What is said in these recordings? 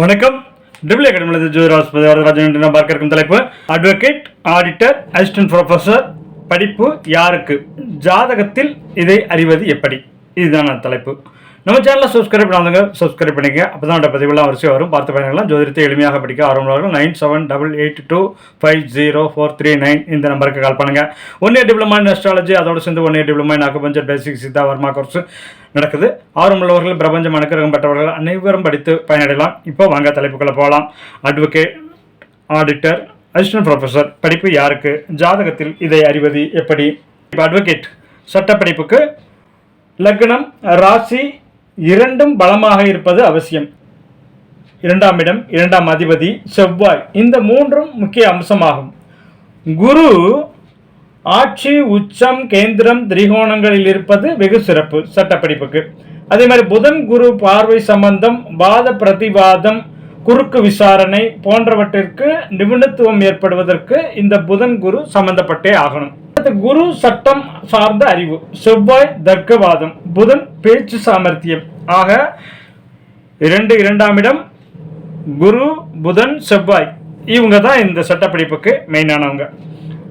வணக்கம். டிபிள் அகாடமியில் ஜோதிராஸ்பதி வரதராஜன் என்று நாம் பார்க்க இருக்கும் தலைப்பு. அட்வொகேட் ஆடிட்டர் அசிஸ்டன்ட் ப்ரொஃபஸர் படிப்பு யாருக்கு? ஜாதகத்தில் இதை அறிவது எப்படி? இதுதான் தலைப்பு. நம்ம சேனலில் சப்ஸ்கிரைப் பண்ணாதவங்க சப்ஸ்கிரைப் பண்ணிக்க அப்போ தான் பதிவுலாம் வரிசையாக வரும். பார்த்து பயணிகளாம் ஜோதிடத்தை எளிமையாக படிக்க ஆர்வம் nine seven double eight two five zero four three nine இந்த நம்பருக்கு கால் பண்ணுங்க. One year diploma in astrology அதோடு சேர்ந்து one year diploma in acupuncture basic Siddha Varma course நடக்குது. ஆர்வமுள்ளவர்கள் பிரபஞ்சம் அனுக்கிரகம் பெற்றவர்கள் அனைவரும் படித்து பயனடையலாம். இப்போ வாங்க தலைப்புக்குள்ளே போகலாம். அட்வொகேட் ஆடிட்டர் அசிஸ்டன்ட் ப்ரொஃபஸர் படிப்பு யாருக்கு? ஜாதகத்தில் இதை அறிவது எப்படி? இப்போ அட்வொகேட் சட்டப்படிப்புக்கு லக்னம் ராசி இரண்டும் பலமாக இருப்பது அவசியம். இரண்டாம் இடம் இரண்டாம் அதிபதி செவ்வாய். இந்த மூன்றும் முக்கிய அம்சமாகும். குரு ஆட்சி உச்சம் கேந்திரம் திரிகோணங்களில் இருப்பது வெகு சிறப்பு சட்டப்படிப்புக்கு. அதே மாதிரி புதன் குரு பார்வை சம்பந்தம் வாத பிரதிவாதம் குறுக்கு விசாரணை போன்றவற்றிற்கு நிபுணத்துவம் ஏற்படுவதற்கு இந்த புதன் குரு சம்பந்தப்பட்டே ஆகணும். குரு சட்டம் சார்ந்த அறிவு செவ்வாய் தர்க்கவாதம் புதன் பேச்சு சாமர்த்தியம். ஆக இரண்டு இரண்டாம் இடம் குரு புதன் செவ்வாய். இவங்க தான் இந்த சட்டப்படிப்புக்கு மெயினானவங்க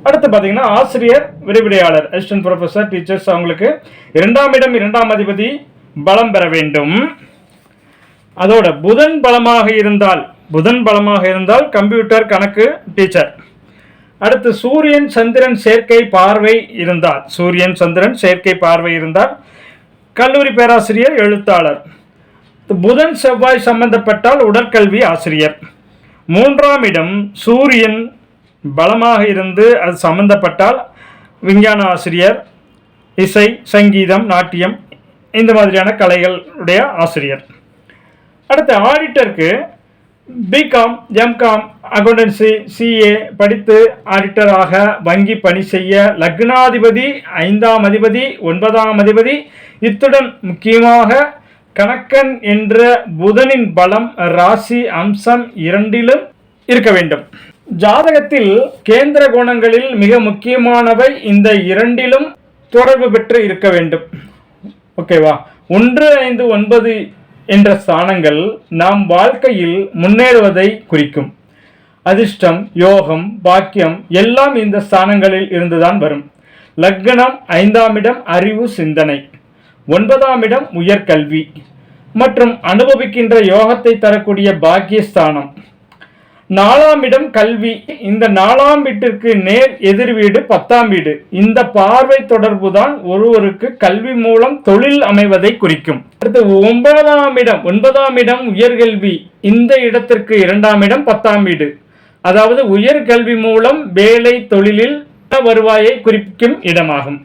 அடுத்து பார்த்தீங்கன்னா ஆசிரியர் விரிவுரையாளர் அசிஸ்டன்ட் ப்ரொஃபஸர் டீச்சர்ஸ் அவங்களுக்கு இரண்டாம் இடம் இரண்டாம் அதிபதி பலம் பெற வேண்டும். அதோட புதன் பலமாக இருந்தால் புதன் பலமாக இருந்தால் கம்ப்யூட்டர் கணக்கு டீச்சர் அடுத்து சூரியன் சந்திரன் சேர்க்கை பார்வை இருந்தால் சூரியன் சந்திரன் சேர்க்கை பார்வை இருந்தால் கல்லூரி பேராசிரியர் எழுத்தாளர். புதன் செவ்வாய் சம்பந்தப்பட்டால் உடற்கல்வி ஆசிரியர். மூன்றாம் இடம் சூரியன் பலமாக இருந்து அது சம்பந்தப்பட்டால் விஞ்ஞான ஆசிரியர். இசை சங்கீதம் நாட்டியம் இந்த மாதிரியான கலைகளுடைய ஆசிரியர். அடுத்து ஆடிட்டருக்கு B Com M Com accountancy CA படித்து ஆடிட்டராக வங்கி பணி செய்ய லக்னாதிபதி ஐந்தாம் அதிபதி ஒன்பதாம் அதிபதி இத்துடன் முக்கியமாக கணக்கன் என்ற புதனின் பலம் ராசி அம்சம் இரண்டிலும் இருக்க வேண்டும். ஜாதகத்தில் கேந்திர கோணங்களில் மிக முக்கியமானவை இந்த இரண்டிலும் தொடர்பு பெற்று இருக்க வேண்டும். ஓகேவா ஒன்று ஐந்து ஒன்பது என்ற ஸ்தானங்கள் நாம் வாழ்க்கையில் முன்னேறுவதை குறிக்கும். அதிர்ஷ்டம் யோகம் பாக்கியம் எல்லாம் இந்த ஸ்தானங்களில் இருந்துதான் வரும். லக்னம் ஐந்தாம் இடம் அறிவு சிந்தனை ஒன்பதாம் இடம் உயர்கல்வி மற்றும் அனுபவிக்கின்ற யோகத்தை தரக்கூடிய பாக்கியஸ்தானம். நாலாம் இடம் கல்வி. இந்த நாலாம் வீட்டிற்கு நேர் எதிர் வீடு பத்தாம் வீடு. இந்த பார்வை தொடர்பு தான் ஒருவருக்கு கல்வி மூலம் தொழில் அமைவதை குறிக்கும். அடுத்து ஒன்பதாம் இடம் ஒன்பதாம் இடம் உயர்கல்வி. இந்த இடத்திற்கு இரண்டாம் இடம் பத்தாம் வீடு. அதாவது உயர்கல்வி மூலம் வேலை தொழிலில் வருவாயை குறிக்கும் இடமாகும்.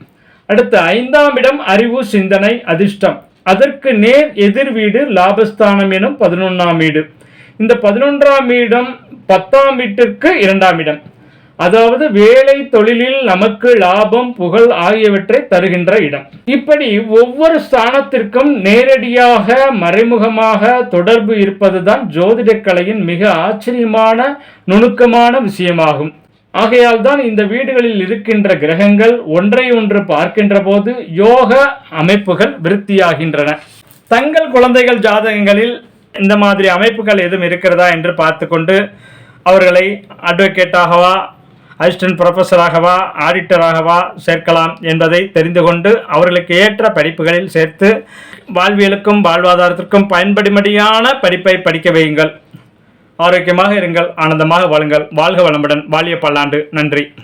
அடுத்து ஐந்தாம் இடம் அறிவு சிந்தனை அதிர்ஷ்டம். அதற்கு நேர் எதிர் வீடு லாபஸ்தானம் எனும் பதினொன்றாம் வீடு. இந்த பதினொன்றாம் இடம் பத்தாம் வீட்டிற்கு இரண்டாம் இடம். அதாவது வேலை தொழிலில் நமக்கு லாபம் புகழ் ஆகியவற்றை தருகின்ற இடம். இப்படி ஒவ்வொரு ஸ்தானத்திற்கும் நேரடியாக மறைமுகமாக தொடர்பு இருப்பதுதான் ஜோதிட கலையின் மிக ஆச்சரியமான நுணுக்கமான விஷயமாகும். ஆகையால் தான் இந்த வீடுகளில் இருக்கின்ற கிரகங்கள் ஒன்றை ஒன்று பார்க்கின்ற போது யோக அமைப்புகள் விருத்தியாகின்றன. தங்கள் குழந்தைகள் ஜாதகங்களில் இந்த மாதிரி அமைப்புகள் எதுவும் இருக்கிறதா என்று பார்த்து கொண்டு அவர்களை அட்வொகேட்டாகவா அசிஸ்டன்ட் ப்ரொஃபஸராகவா ஆடிட்டராகவா சேர்க்கலாம் என்பதை தெரிந்து கொண்டு அவர்களுக்கு ஏற்ற படிப்புகளில் சேர்த்து வாழ்வியலுக்கும் வாழ்வாதாரத்திற்கும் பயன்படும்படியான படிப்பை படிக்க வையுங்கள். ஆரோக்கியமாக இருங்கள் ஆனந்தமாக வாழுங்கள். வாழ்க வளமுடன். வாழிய பல்லாண்டு. நன்றி.